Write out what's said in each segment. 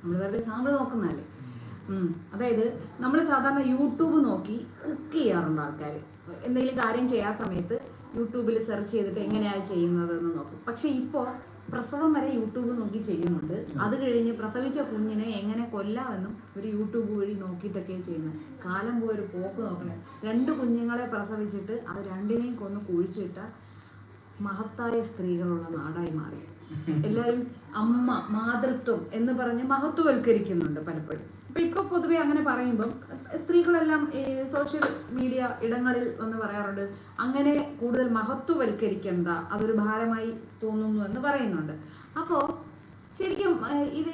നമ്മൾ വെറുതെ സാമ്പിൾ നോക്കുന്നതല്ലേ? അതായത് നമ്മൾ സാധാരണ യൂട്യൂബ് നോക്കി കുക്ക് ചെയ്യാറുണ്ട് ആൾക്കാർ എന്തെങ്കിലും കാര്യം ചെയ്യാൻ സമയത്ത് യൂട്യൂബിൽ സെർച്ച് ചെയ്തിട്ട് എങ്ങനെയാണ് ചെയ്യുന്നതെന്ന് നോക്കും. പക്ഷെ ഇപ്പോൾ പ്രസവം വരെ യൂട്യൂബ് നോക്കി ചെയ്യുന്നുണ്ട്. അത് കഴിഞ്ഞ് പ്രസവിച്ച കുഞ്ഞിനെ എങ്ങനെ കൊല്ലാമെന്നും ഒരു യൂട്യൂബ് വഴി നോക്കിയിട്ടൊക്കെ ചെയ്യുന്നത് കാലം പോയൊരു പോക്ക് നോക്കണേ. രണ്ട് കുഞ്ഞുങ്ങളെ പ്രസവിച്ചിട്ട് അത് രണ്ടിനെയും കൊന്ന് കുഴിച്ചിട്ട മഹത്തായ സ്ത്രീകളുള്ള നാടായി മാറി എല്ലാവരും അമ്മ മാതൃത്വം എന്ന് പറഞ്ഞ് മഹത്വവൽക്കരിക്കുന്നുണ്ട് പലപ്പോഴും. ഇപ്പൊ ഇപ്പൊ പൊതുവെ അങ്ങനെ പറയുമ്പം സ്ത്രീകളെല്ലാം ഈ സോഷ്യൽ മീഡിയ ഇടങ്ങളിൽ വന്ന് പറയാറുണ്ട് അങ്ങനെ കൂടുതൽ മഹത്വവൽക്കരിക്കേണ്ട അതൊരു ഭാരമായി തോന്നുന്നു എന്ന് പറയുന്നുണ്ട്. അപ്പോ ശരിക്കും ഇത്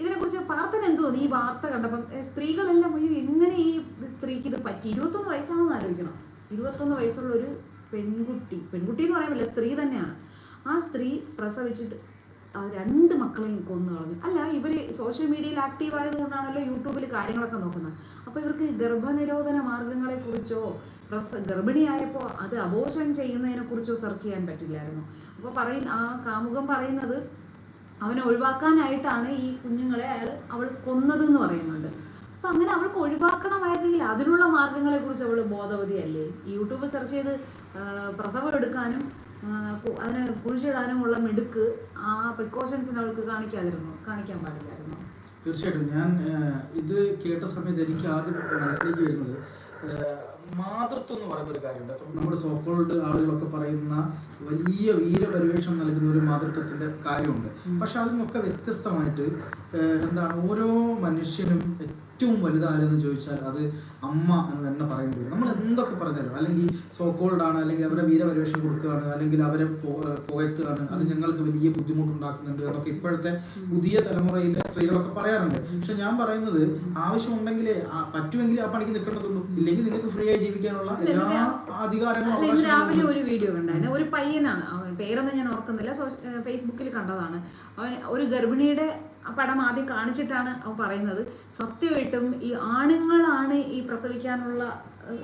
ഇതിനെക്കുറിച്ച് പാർത്തന എന്ത് തോന്നി? ഈ വാർത്ത കണ്ടപ്പോൾ സ്ത്രീകളെല്ലാം എങ്ങനെ ഈ സ്ത്രീക്ക് ഇത് പറ്റി? ഇരുപത്തൊന്ന് വയസ്സാണെന്ന് ആലോചിക്കണം. ഇരുപത്തൊന്ന് വയസ്സുള്ള ഒരു പെൺകുട്ടി. പെൺകുട്ടി എന്ന് പറ്റില്ല സ്ത്രീ തന്നെയാണ്. ആ സ്ത്രീ പ്രസവിച്ചിട്ട് രണ്ട് മക്കളെയും കൊന്നു കളഞ്ഞു. അല്ല ഇവർ സോഷ്യൽ മീഡിയയിൽ ആക്റ്റീവ് ആയതുകൊണ്ടാണല്ലോ യൂട്യൂബിൽ കാര്യങ്ങളൊക്കെ നോക്കുന്നത്. അപ്പോൾ ഇവർക്ക് ഗർഭനിരോധന മാർഗങ്ങളെക്കുറിച്ചോ പ്രസ ഗർഭിണിയായപ്പോൾ അത് അബോഷൻ ചെയ്യുന്നതിനെക്കുറിച്ചോ സെർച്ച് ചെയ്യാൻ പറ്റില്ലായിരുന്നു. അപ്പോൾ പറയുന്ന ആ കാമുകം പറയുന്നത് അവനെ ഒഴിവാക്കാനായിട്ടാണ് ഈ കുഞ്ഞുങ്ങളെ അയാൾ അവൾ കൊന്നതെന്ന് പറയുന്നുണ്ട്. അപ്പൊ അങ്ങനെ അവൾക്ക് ഒഴിവാക്കണമായിരുന്നെങ്കിൽ അതിനുള്ള മാർഗങ്ങളെ കുറിച്ച് അവൾ ബോധവതിയല്ലേ? യൂട്യൂബ് സെർച്ച് ചെയ്ത് പ്രസവം എടുക്കാനും അതിനെ കുഴിച്ചിടാനും ഉള്ള മിടുക്ക് ആ പ്രിക്കോഷൻസിന് അവൾക്ക് കാണിക്കാതിരുന്നു? കാണിക്കാൻ പാടില്ലായിരുന്നു? തീർച്ചയായിട്ടും. ഞാൻ ഇത് കേട്ട സമയത്ത് എനിക്ക് ആദ്യം മനസ്സിലേക്ക് വരുന്നത് മാതൃത്വം എന്ന് പറയുന്ന ഒരു കാര്യമുണ്ട്. അപ്പം നമ്മുടെ സോക്കോൾഡ് ആളുകളൊക്കെ പറയുന്ന വലിയ വീരപരിവേഷം നൽകുന്ന ഒരു മാതൃത്വത്തിന്റെ കാര്യമുണ്ട്. പക്ഷെ അതിനൊക്കെ വ്യത്യസ്തമായിട്ട് എന്താണ് ഓരോ മനുഷ്യനും ഏറ്റവും വലുതാരെന്ന് ചോദിച്ചാൽ അത് അമ്മ എന്ന് തന്നെ പറയേണ്ടി വരും. നമ്മൾ എന്തൊക്കെ പറഞ്ഞാലും അല്ലെങ്കിൽ സോക്കോൾഡ് ആണ് അല്ലെങ്കിൽ അവരെ വീരപരിവേഷം കൊടുക്കുകയാണ് അല്ലെങ്കിൽ അവരെ പുകഴ്ത്തുകയാണ് അത് ഞങ്ങൾക്ക് വലിയ ബുദ്ധിമുട്ടുണ്ടാക്കുന്നുണ്ട് എന്നൊക്കെ ഇപ്പോഴത്തെ പുതിയ തലമുറയിലെ സ്ത്രീകളൊക്കെ പറയാറുണ്ട്. പക്ഷെ ഞാൻ പറയുന്നത് ആവശ്യമുണ്ടെങ്കിൽ പറ്റുമെങ്കിൽ ആ പണിക്ക് നിൽക്കേണ്ടതുള്ളൂ. ഇല്ലെങ്കിൽ നിങ്ങൾക്ക് ഫ്രീ ആയി ജീവിക്കാനുള്ള എല്ലാ അധികാരങ്ങളും ഒരു വീഡിയോ ഉണ്ടായിരുന്നു ഒരു പയ്യനാണ്. പേരൊന്നും ഞാൻ ഓർക്കുന്നില്ല. ഫേസ്ബുക്കിൽ കണ്ടതാണ്. അവൻ ഒരു ഗർഭിണിയുടെ പടം ആദ്യം കാണിച്ചിട്ടാണ് അവൻ പറയുന്നത്. സത്യമായിട്ടും ഈ ആണുങ്ങളാണ് ഈ പ്രസവിക്കാനുള്ള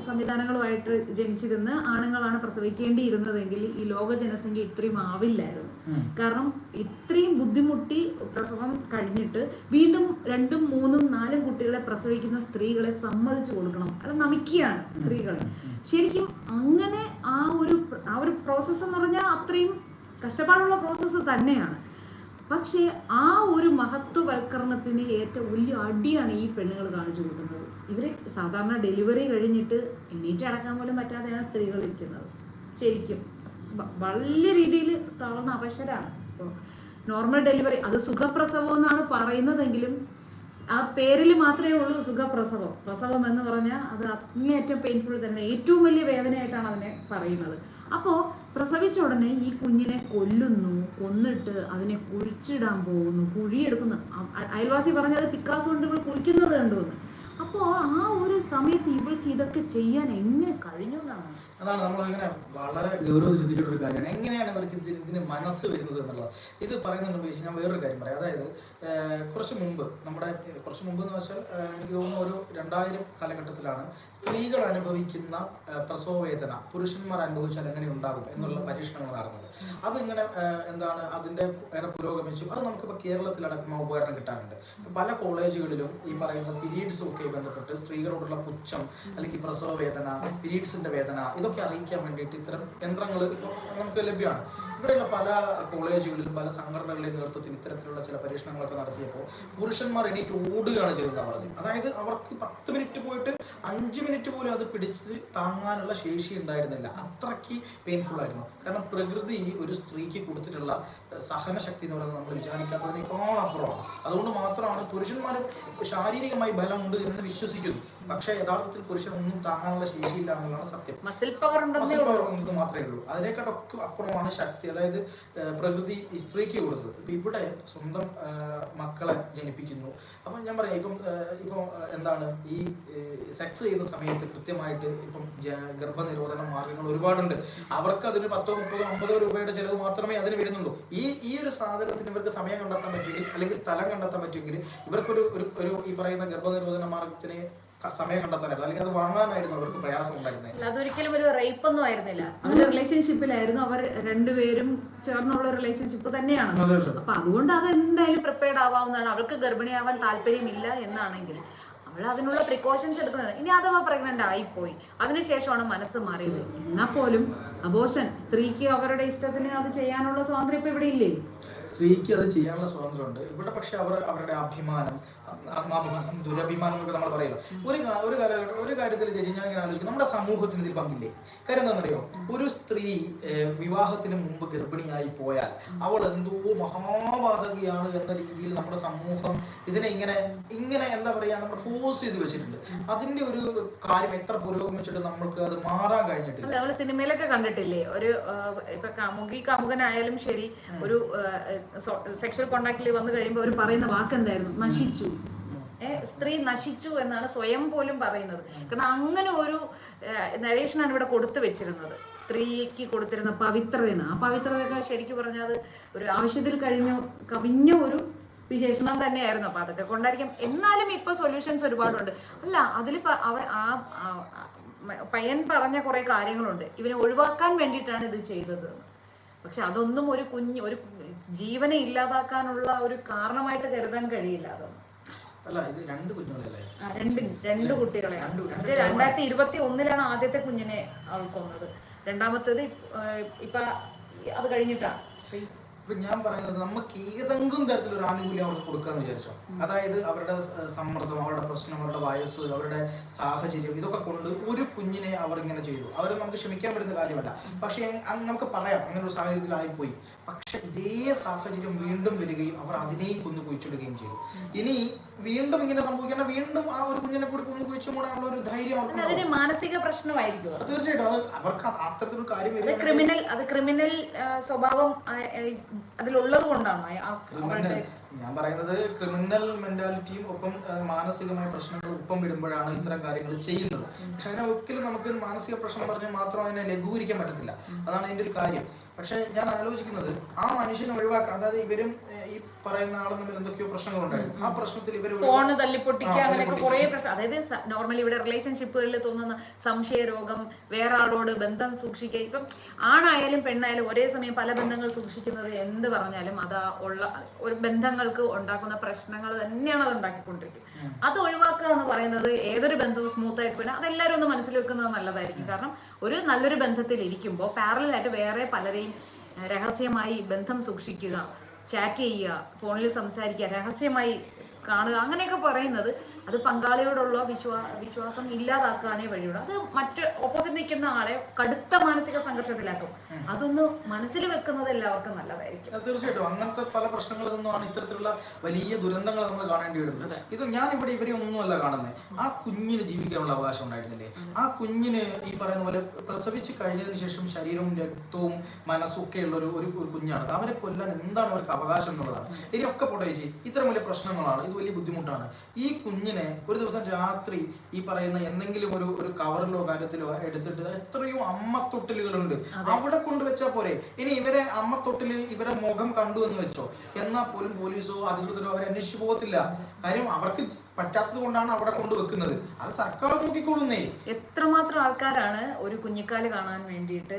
സംവിധാനങ്ങളുമായിട്ട് ജനിച്ചിരുന്ന് ആണുങ്ങളാണ് പ്രസവിക്കേണ്ടിയിരുന്നതെങ്കിൽ ഈ ലോക ജനസംഖ്യ ഇത്രയും ആവില്ലായിരുന്നു. കാരണം ഇത്രയും ബുദ്ധിമുട്ടി പ്രസവം കഴിഞ്ഞിട്ട് വീണ്ടും രണ്ടും മൂന്നും നാലും കുട്ടികളെ പ്രസവിക്കുന്ന സ്ത്രീകളെ സമ്മതിച്ചു കൊടുക്കണം. അത് നമിക്കുകയാണ് സ്ത്രീകൾ ശരിക്കും അങ്ങനെ പ്രോസസ്സ് എന്ന് പറഞ്ഞാൽ അത്രയും കഷ്ടപ്പാടുള്ള പ്രോസസ്സ് തന്നെയാണ്. പക്ഷേ ആ ഒരു മഹത്വവൽക്കരണത്തിന് ഏറ്റവും വലിയ അടിയാണ് ഈ പെണ്ണുങ്ങൾ കാണിച്ചു കൊടുക്കുന്നത്. ഇവർ സാധാരണ ഡെലിവറി കഴിഞ്ഞിട്ട് എണീറ്റ് അടക്കാൻ പോലും പറ്റാതെയാണ് സ്ത്രീകൾ ഇരിക്കുന്നത്. ശരിക്കും. വലിയ രീതിയിൽ തളർന്ന അവശരാണ്. ഇപ്പോൾ നോർമൽ ഡെലിവറി അത് സുഖപ്രസവം എന്നാണ് പറയുന്നതെങ്കിലും ആ പേരിൽ മാത്രമേ ഉള്ളൂ സുഖപ്രസവം. പ്രസവം എന്ന് പറഞ്ഞാൽ അത് അങ്ങേയറ്റം പെയിൻഫുൾ തന്നെ. ഏറ്റവും വലിയ വേദനയായിട്ടാണ് അതിനെ പറയുന്നത്. അപ്പോൾ പ്രസവിച്ച ഉടനെ ഈ കുഞ്ഞിനെ കൊല്ലുന്നു കൊന്നിട്ട് അതിനെ കുഴിച്ചിടാൻ പോകുന്നു കുഴിയെടുക്കുന്നു. അയൽവാസി പറഞ്ഞത് പിക്കാസ് കൊണ്ട് ഇവൾ കുഴിക്കുന്നത് കണ്ടുവന്ന് അപ്പോൾ ആ ഒരു സമയത്ത് ഇവൾക്ക് ഇതൊക്കെ ചെയ്യാൻ എങ്ങനെ കഴിഞ്ഞു എന്നാണ്? അതാണ് നമ്മൾ അങ്ങനെ വളരെ ഗൗരവം ചിന്തിക്കേണ്ട ഒരു കാര്യമാണ്. എങ്ങനെയാണ് ഇവർക്ക് ഇതിന് ഇതിന് മനസ്സ് വരുന്നത് എന്നുള്ളത്? ഇത് പറയുന്നുണ്ടെന്ന് വെച്ചാൽ ഞാൻ വേറൊരു കാര്യം പറയാം. അതായത് കുറച്ച് മുമ്പ് നമ്മുടെ കുറച്ച് മുമ്പ് എന്ന് വെച്ചാൽ എനിക്ക് തോന്നുന്നു ഒരു രണ്ടായിരം കാലഘട്ടത്തിലാണ് സ്ത്രീകൾ അനുഭവിക്കുന്ന പ്രസവ വേദന പുരുഷന്മാർ അനുഭവിച്ചാൽ എങ്ങനെ ഉണ്ടാകും എന്നുള്ള പരീക്ഷണങ്ങൾ നടന്നത്. അതിങ്ങനെ ഇങ്ങനെ എന്താണ് അതിന്റെ ഏറെ പുരോഗമിച്ചു. അത് നമുക്കിപ്പോൾ കേരളത്തിലടക്കം ഉപകരണം കിട്ടാറുണ്ട്. പല കോളേജുകളിലും ഈ പറയുന്ന പീരീഡ്സും ഒക്കെ ബന്ധപ്പെട്ട് സ്ത്രീകളോടുള്ള പുച്ഛം അല്ലെങ്കിൽ പ്രസവ വേദന പീരീഡ്സിന്റെ വേദന ഇതൊക്കെ അറിയിക്കാൻ വേണ്ടിയിട്ട് ഇത്തരം യന്ത്രങ്ങൾ നമുക്ക് ലഭ്യമാണ്. ഇവിടെയുള്ള പല കോളേജുകളിലും പല സംഘടനകളുടെയും നേതൃത്വത്തിൽ ഇത്തരത്തിലുള്ള ചില പരീക്ഷണങ്ങളൊക്കെ നടത്തിയപ്പോൾ പുരുഷന്മാർ എണീറ്റ് ഓടുകയാണ് അവളത് അതായത് അവർക്ക് പത്ത് മിനിറ്റ് പോയിട്ട് അഞ്ച് മിനിറ്റ് പോലും അത് പിടിച്ച് താങ്ങാനുള്ള ശേഷി ഉണ്ടായിരുന്നില്ല. അത്രയ്ക്ക് പെയിൻഫുൾ ആയിരുന്നു. കാരണം പ്രകൃതി ഒരു സ്ത്രീക്ക് കൊടുത്തിട്ടുള്ള സഹനശക്തി എന്ന് പറയുന്നത് നമ്മൾ വിചാരിക്കാത്തതിനേക്കാൾ അപ്പുറമാണ്. അതുകൊണ്ട് മാത്രമാണ് പുരുഷന്മാർ ശാരീരികമായി ബലമുണ്ട് എന്ന് വിശ്വസിക്കുന്നു. പക്ഷേ യഥാർത്ഥത്തിൽ പുരുഷൻ ഒന്നും താങ്ങാനുള്ള ശേഷിയില്ല എന്നുള്ളതാണ് സത്യം. മസിൽ പവർ ഉണ്ടെന്ന് മാത്രമേ ഉള്ളൂ. അതിനേക്കാളൊക്കെ അപ്പുറമാണ് ശക്തി അതായത് പ്രകൃതി സ്ത്രീക്ക് കൊടുത്തത്. ഇപ്പൊ ഇവിടെ സ്വന്തം മക്കളെ ജനിപ്പിക്കുന്നു. അപ്പം ഞാൻ പറയാം ഇപ്പം ഇപ്പം എന്താണ് ഈ സെക്സ് ചെയ്യുന്ന സമയത്ത് കൃത്യമായിട്ട് ഇപ്പം ഗർഭനിരോധന മാർഗങ്ങൾ ഒരുപാടുണ്ട്. അവർക്ക് അതിന് പത്തോ മുപ്പതോ അമ്പതോ രൂപയുടെ ചിലവ് മാത്രമേ അതിന് വരുന്നുള്ളൂ. ഈ ഈ ഒരു സാധനത്തിന് ഇവർക്ക് സമയം കണ്ടെത്താൻ പറ്റുമെങ്കിൽ അല്ലെങ്കിൽ സ്ഥലം കണ്ടെത്താൻ പറ്റുമെങ്കിൽ ഇവർക്കൊരു ഒരു ഒരു ഈ പറയുന്ന ഗർഭനിരോധന മാർഗത്തിന് സമയം കണ്ടെത്താനായിരുന്നു. അല്ലെങ്കിൽ അത് വാങ്ങാനായിരുന്നു അവർക്ക് പ്രയാസം ഉണ്ടായിരുന്നത് അതൊരിക്കലും ഒരു റേപ്പ് ഒന്നും ആയിരുന്നില്ല. അവരുടെ റിലേഷൻഷിപ്പിലായിരുന്നു അവർ രണ്ടുപേരും ചേർന്നുള്ള റിലേഷൻഷിപ്പ് തന്നെയാണ്. അപ്പൊ അതുകൊണ്ട് അത് എന്തായാലും പ്രിപ്പയർഡ് ആവാവുന്നതാണ്. അവൾക്ക് ഗർഭിണിയാവാൻ താല്പര്യമില്ല എന്നാണെങ്കിൽ അവൾ അതിനുള്ള പ്രിക്കോഷൻസ് എടുക്കുന്നത് ഇനി അഥവാ പ്രഗ്നന്റ് ആയിപ്പോയി അതിനുശേഷമാണ് മനസ്സ് മാറിയത്. എന്നാൽ പോലും അബോഷൻ സ്ത്രീക്ക് അവരുടെ ഇഷ്ടത്തിന് അത് ചെയ്യാനുള്ള സ്വാതന്ത്ര്യം ഇപ്പൊ ഇവിടെ ഇല്ലേ? സ്ത്രീക്ക് അത് ചെയ്യാനുള്ള സ്വാതന്ത്ര്യമുണ്ട്. ഇവിടെ പക്ഷെ അവർ അവരുടെ അഭിമാനം ആത്മാഭിമാനം ദുരഭിമാനം എന്നൊക്കെ നമ്മൾ പറയല്ലോ ഒരു ഒരു കാലഘട്ടം ഒരു കാര്യത്തിൽ ചേച്ചി ഞാൻ ഇങ്ങനെ ആലോചിക്കും നമ്മുടെ സമൂഹത്തിന് ഇതിൽ പങ്കില്ലേ? കാര്യം എന്താണെന്നറിയോ? ഒരു സ്ത്രീ വിവാഹത്തിന് മുമ്പ് ഗർഭിണിയായി പോയാൽ അവൾ എന്തോ മഹാബാധകയാണ് എന്ന രീതിയിൽ നമ്മുടെ സമൂഹം ഇതിനെ ഇങ്ങനെ ഇങ്ങനെ എന്താ പറയുക നമ്മൾ ഫോഴ്സ് ചെയ്ത് വെച്ചിട്ടുണ്ട്. അതിന്റെ ഒരു കാര്യം എത്ര പുരോഗമിച്ചിട്ട് നമ്മൾക്ക് അത് മാറാൻ കഴിഞ്ഞിട്ടില്ല. സിനിമയിലൊക്കെ കണ്ടിട്ടില്ലേ? ഒരു ഇപ്പൊ കാമുകി കാമുകനായാലും ശരി ഒരു സെക്ഷൽ കോണ്ടാക്റ്റിൽ വന്നു കഴിയുമ്പോൾ അവർ പറയുന്ന വാക്ക് എന്തായിരുന്നു നശിച്ചു സ്ത്രീ നശിച്ചു എന്നാണ് സ്വയം പോലും പറയുന്നത്. കാരണം അങ്ങനെ ഒരു നരേഷനാണ് ഇവിടെ കൊടുത്തു വെച്ചിരുന്നത്. സ്ത്രീക്ക് കൊടുത്തിരുന്ന പവിത്രതയെന്ന്. ആ പവിത്രതയൊക്കെ ശരിക്കും പറഞ്ഞാൽ ഒരു ആവശ്യത്തിൽ കഴിഞ്ഞു കവിഞ്ഞ ഒരു വിശേഷണം തന്നെയായിരുന്നു. അപ്പൊ അതൊക്കെ കൊണ്ടായിരിക്കും. എന്നാലും ഇപ്പൊ സൊല്യൂഷൻസ് ഒരുപാടുണ്ട്. അല്ല അതിൽ ആ പയ്യൻ പറഞ്ഞ കുറെ കാര്യങ്ങളുണ്ട്. ഇവനെ ഒഴിവാക്കാൻ വേണ്ടിയിട്ടാണ് ഇത് ചെയ്തത്. പക്ഷെ അതൊന്നും ഒരു കുഞ്ഞ് ഒരു ജീവനെ ഇല്ലാതാക്കാനുള്ള ഒരു കാരണമായിട്ട് കരുതാൻ കഴിയില്ല അതൊന്നും. അല്ല ഇത് രണ്ട് കുഞ്ഞുങ്ങളല്ലേ? രണ്ട് രണ്ട് കുട്ടികളെ രണ്ടായിരത്തി ഇരുപത്തി ഒന്നിലാണ് ആദ്യത്തെ കുഞ്ഞിനെ അവൾ കൊന്നത്. രണ്ടാമത്തേത് ഇപ്പ- അത് കഴിഞ്ഞിട്ടാണ് ഈ ഇപ്പൊ ഞാൻ പറയുന്നത് നമുക്ക് ഏതെങ്കിലും തരത്തിലൊരു ആനുകൂല്യം അവർക്ക് കൊടുക്കാന്ന് വിചാരിച്ചോ. അതായത് അവരുടെ സമ്മർദ്ദം അവരുടെ പ്രശ്നം അവരുടെ വയസ്സ് അവരുടെ സാഹചര്യം ഇതൊക്കെ കൊണ്ട് ഒരു കുഞ്ഞിനെ അവർ ഇങ്ങനെ ചെയ്തു. അവർ നമുക്ക് ക്ഷമിക്കാൻ പറ്റുന്ന കാര്യമല്ല. പക്ഷേ നമുക്ക് പറയാം അങ്ങനെ ഒരു സാഹചര്യത്തിലായിപ്പോയി. പക്ഷെ ഇതേ സാഹചര്യം വീണ്ടും വരികയും അവർ അതിനെയും കൊന്നു കുഴിച്ചിടുകയും ചെയ്തു. ഇനി വീണ്ടും ഇങ്ങനെ സംഭവിക്കണം വീണ്ടും ആ ഒരു കുഞ്ഞിനെ കൂടി കൊന്നു കുഴിച്ചു കൂടാനുള്ള ഒരു ധൈര്യം അതൊരു മാനസിക പ്രശ്നമായിരിക്കും തീർച്ചയായിട്ടും. അവർക്ക് അത് അത്തരത്തിലൊരു കാര്യം അത് വരികയാണെങ്കിൽ ക്രിമിനൽ അത് ക്രിമിനൽ സ്വഭാവം അതിലുള്ളത് കൊണ്ടാണ് ഞാൻ പറയുന്നത് ക്രിമിനൽ മെന്റാലിറ്റിയും ഒപ്പം മാനസികമായ പ്രശ്നങ്ങൾ ഒപ്പം വിടുമ്പോഴാണ് ഇത്തരം കാര്യങ്ങൾ ചെയ്യുന്നത്. പക്ഷെ അതിനെ ഒരിക്കലും നമുക്ക് മാനസിക പ്രശ്നം പറഞ്ഞാൽ മാത്രം അതിനെ ലഘൂകരിക്കാൻ പറ്റത്തില്ല. അതാണ് അതിന്റെ ഒരു കാര്യം. പക്ഷെ ഞാൻ ആലോചിക്കുന്നത് ആ മനുഷ്യനെ ഒഴിവാക്കാൻ അതായത് ഇവരും ഈ പറയുന്ന ആളും തമ്മിൽ എന്തൊക്കെയോ പ്രശ്നങ്ങളുണ്ടായിരുന്നു. ആ പ്രശ്നത്തിൽ ഇവർ ഫോണ് തല്ലിപ്പൊട്ടിക്കുക അങ്ങനെയൊക്കെ. കുറേ പ്രശ്നം അതായത് നോർമലി ഇവിടെ റിലേഷൻഷിപ്പുകളിൽ തോന്നുന്ന സംശയരോഗം വേറെ ആളോട് ബന്ധം സൂക്ഷിക്കുക. ഇപ്പം ആണായാലും പെണ്ണായാലും ഒരേ സമയം പല ബന്ധങ്ങൾ സൂക്ഷിക്കുന്നത് എന്ത് പറഞ്ഞാലും അത് ഉള്ള ഒരു ബന്ധങ്ങൾക്ക് ഉണ്ടാക്കുന്ന പ്രശ്നങ്ങൾ തന്നെയാണ് അത് ഉണ്ടാക്കിക്കൊണ്ടിരിക്കുന്നത് അത് ഒഴിവാക്കുക എന്ന് പറയുന്നത് ഏതൊരു ബന്ധവും സ്മൂത്ത് ആയിട്ട് പോയി അതെല്ലാവരും ഒന്ന് മനസ്സിൽ വെക്കുന്നത് നല്ലതായിരിക്കും. കാരണം ഒരു നല്ലൊരു ബന്ധത്തിൽ ഇരിക്കുമ്പോൾ പാരലായിട്ട് വേറെ പലരെയും ഏഹ്, രഹസ്യമായി ബന്ധം സൂക്ഷിക്കുക ചാറ്റ് ചെയ്യുക ഫോണിൽ സംസാരിക്കുക രഹസ്യമായി കാണുക. അങ്ങനെയൊക്കെ പറയുന്നത്. അത് പങ്കാളിയോടുള്ള വിശ്വാ വിശ്വാസം ഇല്ലാതാക്കാനേ വഴിയുള്ളൂ. അത് മറ്റ് ഓപ്പോസിറ്റ് നിൽക്കുന്ന ആളെ കടുത്ത മാനസിക സംഘർഷത്തിലാക്കും. അതൊന്ന് മനസ്സിൽ വെക്കുന്നത് എല്ലാവർക്കും നല്ലതായിരിക്കും. തീർച്ചയായിട്ടും. അങ്ങനത്തെ പല പ്രശ്നങ്ങളിൽ നിന്നുമാണ് ഇത്തരത്തിലുള്ള വലിയ ദുരന്തങ്ങൾ നമ്മൾ കാണേണ്ടി വരുന്നത്. ഇത് ഞാൻ ഇവിടെ ഇവരെ ഒന്നുമല്ല കാണുന്നത്. ആ കുഞ്ഞിന് ജീവിക്കാനുള്ള അവകാശം ഉണ്ടായിരുന്നില്ലേ? ആ കുഞ്ഞിന് ഈ പറയുന്ന പോലെ പ്രസവിച്ച് കഴിഞ്ഞതിന് ശേഷം ശരീരവും രക്തവും മനസ്സും ഒക്കെ ഉള്ള ഒരു ഒരു കുഞ്ഞാണ്. അവരെ കൊല്ലാൻ എന്താണ് അവർക്ക് അവകാശം എന്നുള്ളതാണ്. ഇനിയൊക്കെ പോട്ടെ ചേച്ചി. ഇത്തരം വലിയ പ്രശ്നങ്ങളാണ്. ഇത് വലിയ ബുദ്ധിമുട്ടാണ്. ഈ കുഞ്ഞിനെ ഒരു ദിവസം രാത്രി ഈ പറയുന്ന എന്തെങ്കിലും ഒരു ഒരു കവറിലോ കാര്യത്തിലോ എടുത്തിട്ട് എത്രയോ അമ്മത്തൊട്ടിലുകളുണ്ട്. അവിടെ കൊണ്ടുവച്ചാൽ പോരെ. ഇനി ഇവരെ അമ്മത്തൊട്ടിലിൽ ഇവരെ മുഖം കണ്ടു എന്ന് വെച്ചോ. എന്നാൽ പോലും പോലീസോ അധികൃതരോ അവരെ അന്വേഷിച്ചു പോകത്തില്ല. കാര്യം അവർക്ക് പറ്റാത്തത് കൊണ്ടാണ് അവിടെ കൊണ്ടുവെക്കുന്നത് അത് സർക്കാർ നോക്കിക്കൊള്ളുന്നേ. എത്രമാത്രം ആൾക്കാരാണ് ഒരു കുഞ്ഞിക്കാൽ കാണാൻ വേണ്ടിയിട്ട്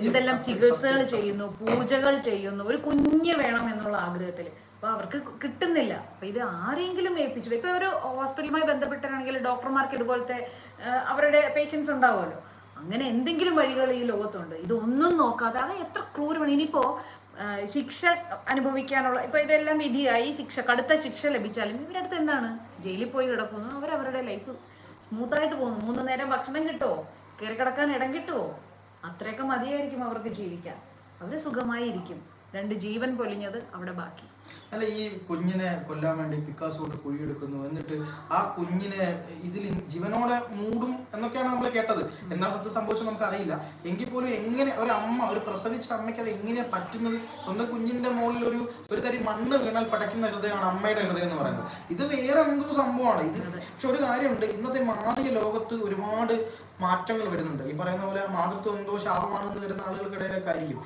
എന്തെല്ലാം ചികിത്സകൾ ചെയ്യുന്നു പൂജകൾ ചെയ്യുന്നു ഒരു കുഞ്ഞ് വേണം എന്നുള്ള ആഗ്രഹത്തിൽ അപ്പൊ അവർക്ക് കിട്ടുന്നില്ല. അപ്പൊ ഇത് ആരെങ്കിലും ഏൽപ്പിച്ചു. ഇപ്പൊ ഒരു ഹോസ്പിറ്റലുമായി ബന്ധപ്പെട്ടാണെങ്കിൽ ഡോക്ടർമാർക്ക് ഇതുപോലത്തെ അവരുടെ പേഷ്യൻസ് ഉണ്ടാവുമല്ലോ. അങ്ങനെ എന്തെങ്കിലും വഴികൾ ഈ ലോകത്തുണ്ട്. ഇതൊന്നും നോക്കാതെ അത് എത്ര ക്രൂരമാണ്. ഇനിയിപ്പോ ആ, ശിക്ഷ അനുഭവിക്കാനുള്ള ഇപ്പൊ ഇതെല്ലാം വിധിയായി ശിക്ഷ കടുത്ത ശിക്ഷ ലഭിച്ചാലും ഇവരുടെ അടുത്ത് എന്താണ്? ജയിലിൽ പോയി കിടക്കുന്നു. അവരവരുടെ ലൈഫ് സ്മൂത്തായിട്ട് പോകുന്നു. മൂന്ന് നേരം ഭക്ഷണം കിട്ടുമോ കയറി കിടക്കാൻ ഇടം കിട്ടുമോ അത്രയൊക്കെ മതിയായിരിക്കും അവർക്ക് ജീവിക്കാൻ. അവർ സുഖമായിരിക്കും. രണ്ട് ജീവൻ പൊലിഞ്ഞത് അവിടെ ബാക്കി. അല്ല ഈ കുഞ്ഞിനെ കൊല്ലാൻ വേണ്ടി പിക്കാസ് കൊണ്ട് കുഴിയെടുക്കുന്നു. എന്നിട്ട് ആ കുഞ്ഞിനെ ഇതിൽ ജീവനോടെ മൂടും എന്നൊക്കെയാണ് നമ്മൾ കേട്ടത്. എന്നാൽ സത്യം സംഭവിച്ചത് നമുക്ക് അറിയില്ല എങ്കിൽ പോലും എങ്ങനെ ഒരു അമ്മ ഒരു പ്രസവിച്ച അമ്മയ്ക്ക് അത് എങ്ങനെ പറ്റുന്നത്? സ്വന്തം കുഞ്ഞിന്റെ മുകളിൽ ഒരു ഒരു തരി മണ്ണ് വീണാൽ പടയ്ക്കുന്ന ഹൃദയമാണ് അമ്മയുടെ ഹൃദയം എന്ന് പറയുന്നത്. ഇത് വേറെ എന്തോ സംഭവമാണ്. ഇത് പക്ഷെ ഒരു കാര്യമുണ്ട്. ഇന്നത്തെ മാറിയ ലോകത്ത് ഒരുപാട് മാറ്റങ്ങൾ വരുന്നുണ്ട്. ഈ പറയുന്ന പോലെ മാതൃത്വം എന്തോ ശാപമാണെന്ന് വരുന്ന ആളുകൾക്കിടയിലൊക്കെ ആയിരിക്കും.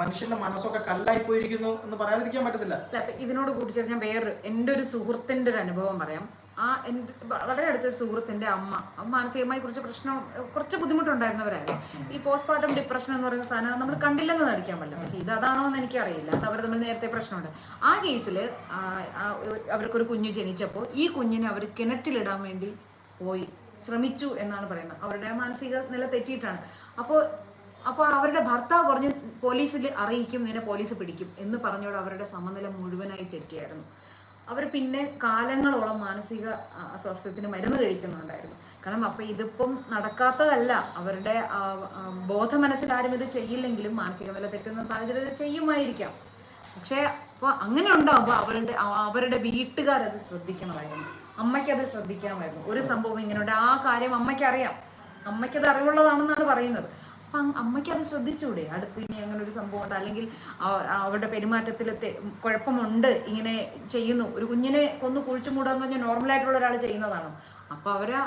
മനുഷ്യന്റെ മനസ്സൊക്കെ കല്ലായി പോയിരിക്കുന്നു എന്ന് പറയാതിരിക്കാൻ പറ്റത്തില്ല. അല്ല, അപ്പൊ ഇതിനോട് കൂട്ടിച്ചേർത്ത് ഞാൻ വേറൊരു എന്റെ ഒരു സുഹൃത്തിന്റെ ഒരു അനുഭവം പറയാം. ആ എന്റെ വളരെ അടുത്തൊരു സുഹൃത്തിന്റെ അമ്മ. മാനസികമായി കുറച്ച് പ്രശ്നം കുറച്ച് ബുദ്ധിമുട്ടുണ്ടായിരുന്നവരായിരുന്നു. ഈ പോസ്റ്റ്മോർട്ടം ഡിപ്രഷൻ എന്ന് പറയുന്ന സാധനം നമ്മൾ കണ്ടില്ലെന്ന് നടിക്കാൻ പറ്റില്ല. പക്ഷേ ഇത് അതാണോ എന്ന് എനിക്കറിയില്ല. അവർ തമ്മിൽ നേരത്തെ പ്രശ്നമുണ്ട്. ആ കേസിൽ അവർക്കൊരു കുഞ്ഞ് ജനിച്ചപ്പോൾ ഈ കുഞ്ഞിനെ അവർ കിണറ്റിലിടാൻ വേണ്ടി പോയി. ശ്രമിച്ചു എന്നാണ് പറയുന്നത്. അവരുടെ മാനസിക നില തെറ്റിയിട്ടാണ്. അപ്പോൾ അപ്പോൾ അവരുടെ ഭർത്താവ് പറഞ്ഞു പോലീസിൽ അറിയിക്കും നേരെ പോലീസ് പിടിക്കും എന്ന് പറഞ്ഞോട് അവരുടെ സമനില മുഴുവനായി തെറ്റിയായിരുന്നു. അവർ പിന്നെ കാലങ്ങളോളം മാനസിക അസ്വസ്ഥത്തിന് മരുന്ന് കഴിക്കുന്നുണ്ടായിരുന്നു. കാരണം അപ്പം ഇതിപ്പം നടക്കാത്തതല്ല. അവരുടെ ബോധ മനസ്സിൽ ആരും ഇത് ചെയ്യില്ലെങ്കിലും മാനസിക നില തെറ്റുന്ന സാഹചര്യത്തിൽ ചെയ്യുമായിരിക്കാം. പക്ഷേ അപ്പോൾ അങ്ങനെ ഉണ്ടാകുമ്പോൾ അവരുടെ അവരുടെ അവരുടെ വീട്ടുകാരത് ശ്രദ്ധിക്കണമായിരുന്നു. അമ്മയ്ക്കത് ശ്രദ്ധിക്കാമായിരുന്നു ഒരു സംഭവം ഇങ്ങനെയുണ്ട് ആ കാര്യം അമ്മയ്ക്ക് അറിയാം അമ്മയ്ക്കത് അറിവുള്ളതാണെന്നാണ് പറയുന്നത്. അപ്പം അമ്മയ്ക്ക് അത് ശ്രദ്ധിച്ചൂടെ? അടുത്ത് ഇനി അങ്ങനെ ഒരു സംഭവം ഉണ്ട് അല്ലെങ്കിൽ അവരുടെ പെരുമാറ്റത്തിൽ കുഴപ്പമുണ്ട് ഇങ്ങനെ ചെയ്യുന്നു. ഒരു കുഞ്ഞിനെ കൊന്നു കുഴിച്ചു മൂടാന്ന് പറഞ്ഞാൽ നോർമലായിട്ടുള്ള ഒരാൾ ചെയ്യുന്നതാണ്. അപ്പൊ അവരെ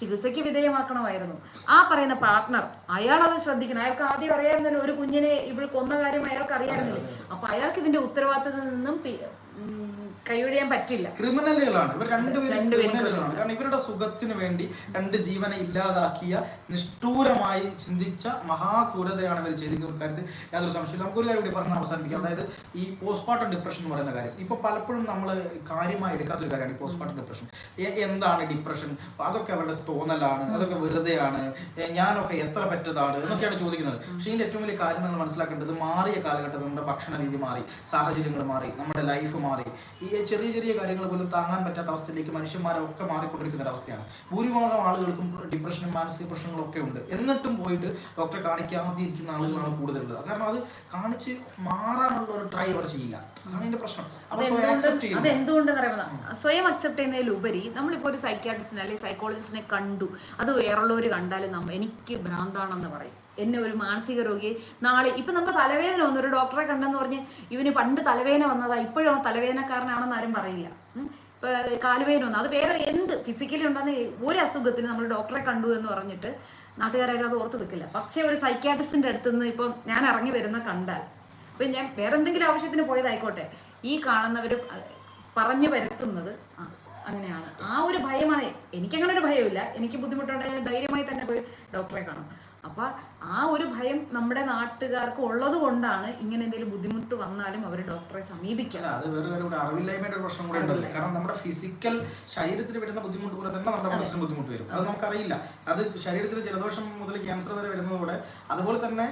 ചികിത്സയ്ക്ക് വിധേയമാക്കണമായിരുന്നു. ആ പറയുന്ന പാർട്ട്ണർ അയാൾ അത് ശ്രദ്ധിക്കണം. അയാൾക്ക് ആദ്യം അറിയായിരുന്നല്ലോ ഒരു കുഞ്ഞിനെ ഇവൾ കൊന്ന കാര്യം അയാൾക്ക് അറിയാമെന്നില്ലേ അപ്പൊ അയാൾക്ക് ഇതിന്റെ ഉത്തരവാദിത്തത്തിൽ നിന്നും കൈയൊഴിയാൻ പറ്റില്ല. ക്രിമിനലുകളാണ്. ഇവർ രണ്ടുപേരും ക്രിമിനലുകളാണ്. കാരണം ഇവരുടെ സുഖത്തിന് വേണ്ടി രണ്ട് ജീവനെ ഇല്ലാതാക്കിയ നിഷ്ഠൂരമായി ചിന്തിച്ച മഹാക്രൂരതയാണ് ഇവർ ചെയ്തിരിക്കുന്ന കാര്യത്തിൽ യാതൊരു സംശയം നമുക്കൊരു കാര്യം കൂടി പറഞ്ഞ് അവസാനിപ്പിക്കാം. അതായത് ഈ പോസ്റ്റ്മോർട്ടം ഡിപ്രഷൻ എന്ന് പറയുന്ന കാര്യം. ഇപ്പൊ പലപ്പോഴും നമ്മൾ കാര്യമായി എടുക്കാത്തൊരു കാര്യമാണ് ഈ പോസ്റ്റ്മോർട്ടം ഡിപ്രഷൻ എന്താണ് ഡിപ്രഷൻ അതൊക്കെ അവരുടെ തോന്നലാണ്. അതൊക്കെ വെറുതെയാണ്. ഞാനൊക്കെ എത്ര പറ്റതാണ് എന്നൊക്കെയാണ് ചോദിക്കുന്നത്. പക്ഷേ ഇതിന്റെ ഏറ്റവും വലിയ കാര്യം നമ്മൾ മനസ്സിലാക്കേണ്ടത് മാറിയ കാലഘട്ടത്തിൽ നമ്മുടെ ഭക്ഷണ രീതി മാറി സാഹചര്യങ്ങൾ മാറി നമ്മുടെ ലൈഫ് മാറി. ഈ ചെറിയ ചെറിയ കാര്യങ്ങൾ പോലും താങ്ങാൻ പറ്റാത്ത അവസ്ഥയിലേക്ക് മനുഷ്യന്മാരൊക്കെ മാറിക്കൊണ്ടിരിക്കുന്ന ഒരു അവസ്ഥയാണ്. ഭൂരിഭാഗം ആളുകൾക്കും ഡിപ്രഷനും മാനസിക പ്രശ്നങ്ങളും ഒക്കെ ഉണ്ട്. എന്നിട്ടും പോയിട്ട് ഡോക്ടറെ കാണിക്കാതിരിക്കുന്ന ആളുകളാണ് കൂടുതലുള്ളത്. കാരണം അത് കാണിച്ച് മാറാനുള്ള ഒരു ട്രൈ അവർ ചെയ്യില്ല. അതാണ് ഇതിന്റെ പ്രശ്നം. അത് എന്തുകൊണ്ടെന്ന് പറയുന്നത് സ്വയം അക്സെപ്റ്റ് ചെയ്യുന്നതിലുപരി നമ്മളിപ്പോ ഒരു സൈക്യാട്രിസ്റ്റിനെ അല്ലെങ്കിൽ സൈക്കോളജിസ്റ്റിനെ കണ്ടു. അത് വേറുള്ളവർ കണ്ടാലും എനിക്ക് ഭ്രാന്താണെന്ന് പറയും. എന്നെ ഒരു മാനസിക രോഗിയെ നാളെ ഇപ്പൊ നമുക്ക് തലവേദന വന്നു. ഒരു ഡോക്ടറെ കണ്ടെന്ന് പറഞ്ഞ് ഇവന് പണ്ട് തലവേദന വന്നതാ ഇപ്പോഴും അവൻ തലവേദനക്കാരനാണെന്ന് ആരും പറയില്ല. കാലുവേദന വന്നു. അത് വേറെ എന്ത് ഫിസിക്കലി ഉണ്ടാകുന്ന ഒരു അസുഖത്തിന് നമ്മൾ ഡോക്ടറെ കണ്ടു എന്ന് പറഞ്ഞിട്ട് നാട്ടുകാരും അത് ഓർത്ത് വെക്കില്ല. പക്ഷേ ഒരു സൈക്യാട്രിസ്റ്റിന്റെ അടുത്ത് നിന്ന് ഇപ്പം ഞാൻ ഇറങ്ങി വരുന്ന കണ്ടാൽ ഇപ്പം ഞാൻ വേറെ എന്തെങ്കിലും ആവശ്യത്തിന് പോയതായിക്കോട്ടെ. ഈ കാണുന്നവർ പറഞ്ഞു വരുത്തുന്നത് അങ്ങനെയാണ്. ആ ഒരു ഭയമാണ് എനിക്കങ്ങനെ ഒരു ഭയമില്ല. എനിക്ക് ബുദ്ധിമുട്ടുണ്ടെങ്കിൽ ധൈര്യമായി തന്നെ പോയി ഡോക്ടറെ കാണും. അപ്പൊ ആ ഒരു ഭയം നമ്മുടെ നാട്ടുകാർക്ക് ഉള്ളത് കൊണ്ടാണ് ഇങ്ങനെ എന്തെങ്കിലും ബുദ്ധിമുട്ട് വന്നാലും അവർ ഡോക്ടറെ സമീപിക്കുക അത് വേറെ ഒരു അറിവില്ലായ്മയുടെ ഒരു പ്രശ്നം കൂടെ ഉണ്ടല്ലോ. കാരണം നമ്മുടെ ഫിസിക്കൽ വരുന്ന ബുദ്ധിമുട്ട് പോലെ തന്നെ നമ്മുടെ മനസ്സിന് ബുദ്ധിമുട്ട് വരും. അത് നമുക്കറിയില്ല. അത് ശരീരത്തിന് ജലദോഷം മുതൽ ക്യാൻസർ വരെ വരുന്നതോടെ അതുപോലെ തന്നെ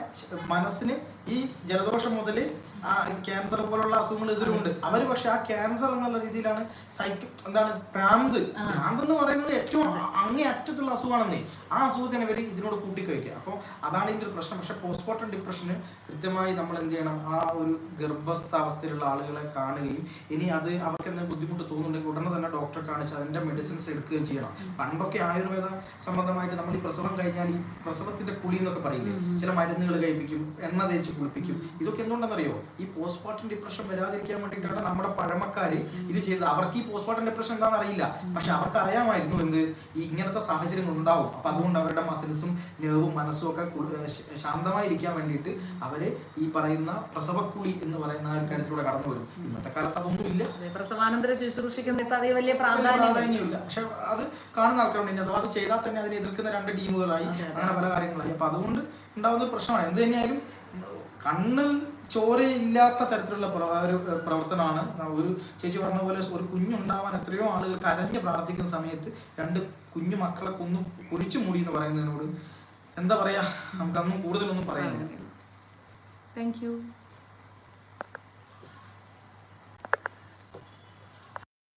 മനസ്സിന് ഈ ജലദോഷം മുതൽ ആ ക്യാൻസർ പോലുള്ള അസുഖങ്ങൾ ഇതിലുണ്ട് അവർ പക്ഷെ ആ ക്യാൻസർ എന്നുള്ള രീതിയിലാണ് സൈക്കോ എന്താണ് ഭ്രാന്ത് ഭ്രാന്ത് എന്ന് പറയുന്നത് ഏറ്റവും അങ്ങേ അറ്റത്തുള്ള അസുഖമാണെന്നേ. ആ സൂചന വരെ ഇതിനോട് കൂട്ടിക്കഴിക്കുക അപ്പോൾ അതാണ് ഇതിന്റെ ഒരു പ്രശ്നം. പക്ഷെ പോസ്റ്റ്മോർട്ടം ഡിപ്രഷന് കൃത്യമായി നമ്മൾ എന്ത് ചെയ്യണം? ആ ഒരു ഗർഭസ്ഥ അവസ്ഥയിലുള്ള ആളുകളെ കാണുകയും ഇനി അത് അവർക്ക് എന്തെങ്കിലും ബുദ്ധിമുട്ട് തോന്നുന്നുണ്ടെങ്കിൽ ഉടനെ തന്നെ ഡോക്ടറെ കാണിച്ച് അതിന്റെ മെഡിസിൻസ് എടുക്കുകയും ചെയ്യണം. പണ്ടൊക്കെ ആയുർവേദ സംബന്ധമായിട്ട് നമ്മൾ ഈ പ്രസവം കഴിഞ്ഞാൽ ഈ പ്രസവത്തിന്റെ കുളി എന്നൊക്കെ പറയില്ലേ? ചില മരുന്നുകൾ കഴിപ്പിക്കും എണ്ണ തേച്ച് കുളിപ്പിക്കും. ഇതൊക്കെ എന്തുകൊണ്ടെന്നറിയോ? ഈ പോസ്റ്റ്മോർട്ടം ഡിപ്രഷൻ വരാതിരിക്കാൻ വേണ്ടിയിട്ടാണ് നമ്മുടെ പഴമക്കാര് ഇത് ചെയ്തത്. അവർക്ക് ഈ പോസ്റ്റ്മോർട്ടം ഡിപ്രഷൻ എന്താണെന്ന് അറിയില്ല. പക്ഷെ അവർക്ക് അറിയാമായിരുന്നു എന്ത്? ഈ ഇങ്ങനത്തെ സാഹചര്യങ്ങൾ ഉണ്ടാവും. അപ്പൊ അതുകൊണ്ട് അവരുടെ മസിൽസും നെർവും മനസ്സും ഒക്കെ ശാന്തമായിരിക്കാൻ വേണ്ടിയിട്ട് അവർ ഈ പറയുന്ന പ്രസവക്കുളി എന്ന് പറയുന്ന ഒരു കാര്യത്തിലൂടെ കടന്നു വരും. ഇന്നത്തെ കാലത്ത് അതൊന്നുമില്ല അതെ, പ്രസവാനന്തര ശുശ്രൂഷയ്ക്കൊന്നും ഇപ്പൊ അതേ വലിയ പ്രാധാന്യമില്ല. പക്ഷെ അത് കാണുന്ന ആൾക്കാരുണ്ട് അഥവാ അത് ചെയ്താൽ തന്നെ അതിനെ എതിർക്കുന്ന രണ്ട് ടീമുകളായി. അങ്ങനെ പല കാര്യങ്ങളായി. അപ്പൊ അതുകൊണ്ട് ഉണ്ടാവുന്ന പ്രശ്നമാണ്. എന്ത് തന്നെയായാലും കണ്ണിൽ ചോരയില്ലാത്ത തരത്തിലുള്ള ഒരു പ്രവർത്തനമാണ്. ഒരു ചേച്ചി പറഞ്ഞ പോലെ ഒരു കുഞ്ഞുണ്ടാവാൻ എത്രയോ ആളുകൾ കരഞ്ഞ് പ്രാർത്ഥിക്കുന്ന സമയത്ത് രണ്ട് കുഞ്ഞു മക്കളെ കൊന്നു കുഴിച്ചു മൂടി എന്ന് പറയുന്നതിനോട് എന്താ പറയാ? നമുക്കന്നും കൂടുതലൊന്നും പറയാനില്ല. Thank you